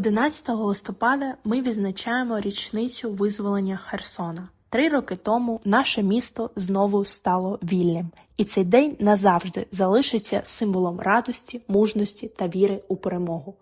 11 листопада ми відзначаємо річницю визволення Херсона. Три роки тому наше місто знову стало вільним, і цей день назавжди залишиться символом радості, мужності та віри у перемогу.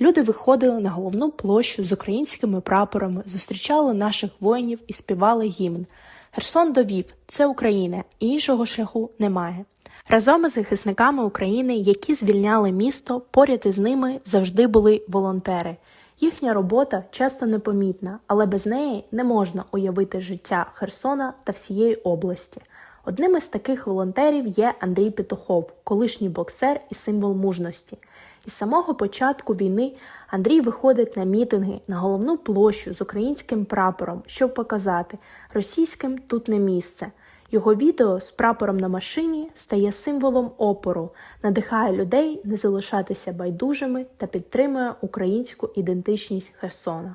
Люди виходили на головну площу з українськими прапорами, зустрічали наших воїнів і співали гімн. Херсон довів це Україна, іншого шляху немає. Разом із захисниками України, які звільняли місто, поряд із ними завжди були волонтери. Їхня робота часто непомітна, але без неї не можна уявити життя Херсона та всієї області. Одним із таких волонтерів є Андрій Петухов, колишній боксер і символ мужності. Із самого початку війни Андрій виходить на мітинги на головну площу з українським прапором, щоб показати, російським тут не місце. Його відео з прапором на машині стає символом опору, надихає людей не залишатися байдужими та підтримує українську ідентичність Херсона.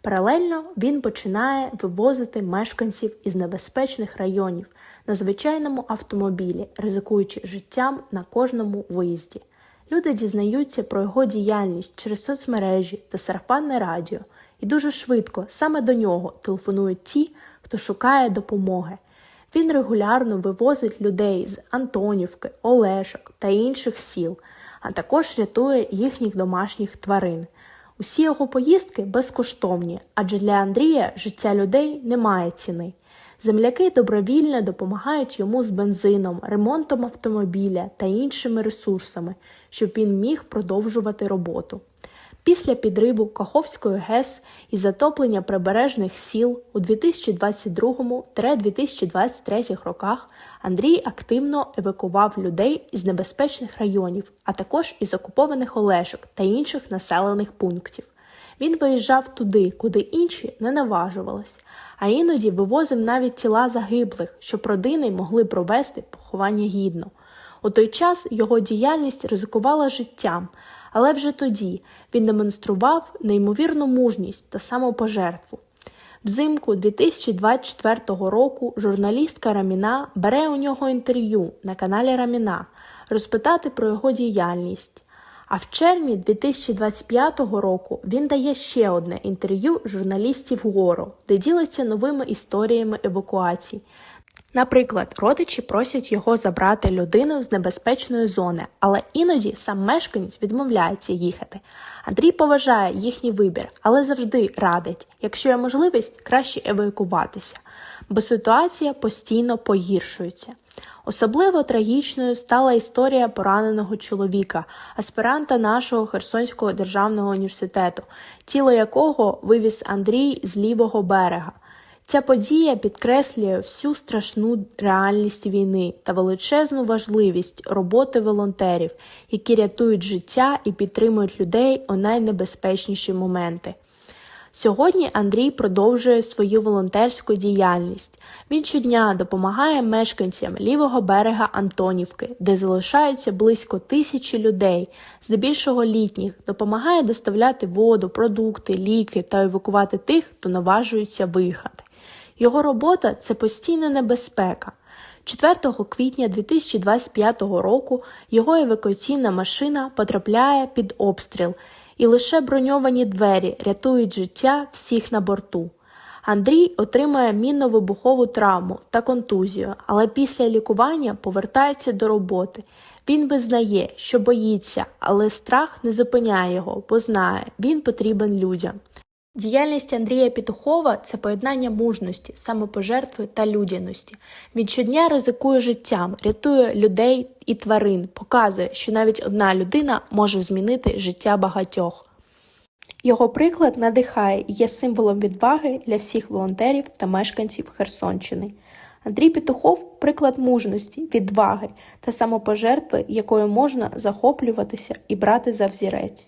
Паралельно він починає вивозити мешканців із небезпечних районів на звичайному автомобілі, ризикуючи життям на кожному виїзді. Люди дізнаються про його діяльність через соцмережі та сарафанне радіо, і дуже швидко саме до нього телефонують ті, хто шукає допомоги. Він регулярно вивозить людей з Антонівки, Олешок та інших сіл, а також рятує їхніх домашніх тварин. Усі його поїздки безкоштовні, адже для Андрія життя людей не має ціни. Земляки добровільно допомагають йому з бензином, ремонтом автомобіля та іншими ресурсами, щоб він міг продовжувати роботу. Після підриву Каховської ГЕС і затоплення прибережних сіл у 2022-2023 роках Андрій активно евакував людей із небезпечних районів, а також із окупованих Олешок та інших населених пунктів. Він виїжджав туди, куди інші не наважувались, а іноді вивозив навіть тіла загиблих, щоб родини могли провести поховання гідно. У той час його діяльність ризикувала життям, але вже тоді він демонстрував неймовірну мужність та самопожертву. Взимку 2024 року журналістка Раміна бере у нього інтерв'ю на каналі Раміна розпитати про його діяльність. А в червні 2025 року він дає ще одне інтерв'ю журналістів гору, де ділиться новими історіями евакуацій. Наприклад, родичі просять його забрати людину з небезпечної зони, але іноді сам мешканець відмовляється їхати. Андрій поважає їхній вибір, але завжди радить, якщо є можливість, краще евакуватися, бо ситуація постійно погіршується. Особливо трагічною стала історія пораненого чоловіка, аспіранта нашого Херсонського державного університету, тіло якого вивіз Андрій з лівого берега. Ця подія підкреслює всю страшну реальність війни та величезну важливість роботи волонтерів, які рятують життя і підтримують людей у найнебезпечніші моменти. Сьогодні Андрій продовжує свою волонтерську діяльність. Він щодня допомагає мешканцям лівого берега Антонівки, де залишаються близько тисячі людей, здебільшого літніх, допомагає доставляти воду, продукти, ліки та евакувати тих, хто наважується виїхати. Його робота це постійна небезпека. 4 квітня 2025 року його евакуаційна машина потрапляє під обстріл, і лише броньовані двері рятують життя всіх на борту. Андрій отримує мінно-вибухову травму та контузію, але після лікування повертається до роботи. Він визнає, що боїться, але страх не зупиняє його, бо знає, він потрібен людям. Діяльність Андрія Петухова це поєднання мужності, самопожертви та людяності. Він щодня ризикує життям, рятує людей і тварин, показує, що навіть одна людина може змінити життя багатьох. Його приклад надихає і є символом відваги для всіх волонтерів та мешканців Херсонщини. Андрій Петухов приклад мужності, відваги та самопожертви, якою можна захоплюватися і брати за взірець.